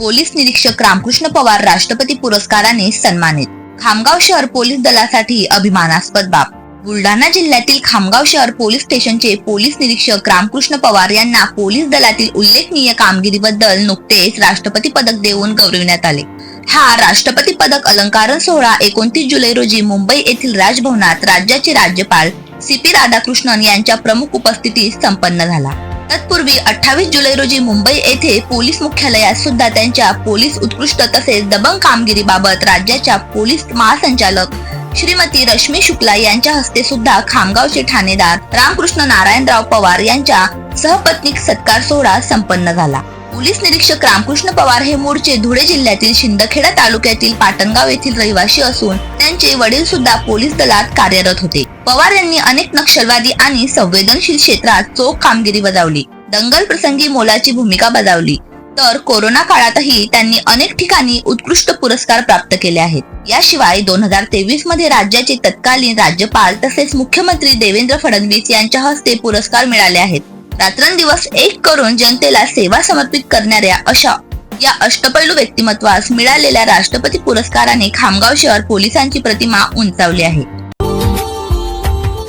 Police निरीक्षक रामकृष्ण पवार राष्ट्रपती पुरस्काराने सन्मानित. खामगाव शहर पोलीस दलासाठी अभिमानास्पद बाब. बुलढाणा जिल्ह्यातील खामगाव शहर पोलीस स्टेशनचे पोलीस निरीक्षक रामकृष्ण पवार यांना पोलीस दलातील उल्लेखनीय कामगिरीबद्दल नुकतेच राष्ट्रपती पदक देऊन गौरविण्यात आले. हा राष्ट्रपती पदक अलंकारण सोहळा एकोणतीस जुलै रोजी मुंबई येथील राजभवनात राज्याचे राज्यपाल सी पी राधाकृष्णन यांच्या प्रमुख उपस्थितीत संपन्न झाला. तत्पूर्वी अठ्ठावीस जुलै रोजी मुंबई येथे पोलीस मुख्यालयात सुद्धा त्यांच्या पोलीस उत्कृष्ट तसेच दबंग कामगिरीबाबत राज्याच्या पोलीस महासंचालक श्रीमती रश्मी शुक्ला यांच्या हस्ते सुद्धा खामगावचे ठाणेदार रामकृष्ण नारायणराव पवार यांच्या सहपत्नीक सत्कार सोहळा संपन्न झाला. पोलीस निरीक्षक रामकृष्ण पवार हे मूळचे धुळे जिल्ह्यातील शिंदखेडा तालुक्यातील पाटणगाव येथील रहिवासी असून त्यांचे वडील सुद्धा पोलीस दलात कार्यरत होते. पवार यांनी अनेक नक्षलवादी आणि संवेदनशील क्षेत्रात चोख कामगिरी बजावली. दंगल प्रसंगी मोलाची भूमिका बजावली. तर कोरोना काळातही त्यांनी अनेक ठिकाणी उत्कृष्ट पुरस्कार प्राप्त केले आहेत. याशिवाय दोन हजार तेवीसमध्ये राज्याचे तत्कालीन राज्यपाल तसेच मुख्यमंत्री देवेंद्र फडणवीस यांच्या हस्ते पुरस्कार मिळाले आहेत. रात्रंदिवस एक करून जनतेला सेवा समर्पित करणाऱ्या अशा या अष्टपैलू व्यक्तिमत्वास मिळालेल्या राष्ट्रपती पुरस्काराने खामगाव शहर पोलिसांची प्रतिमा उंचावली आहे.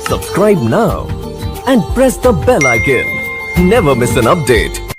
Subscribe now and press the bell icon never miss an update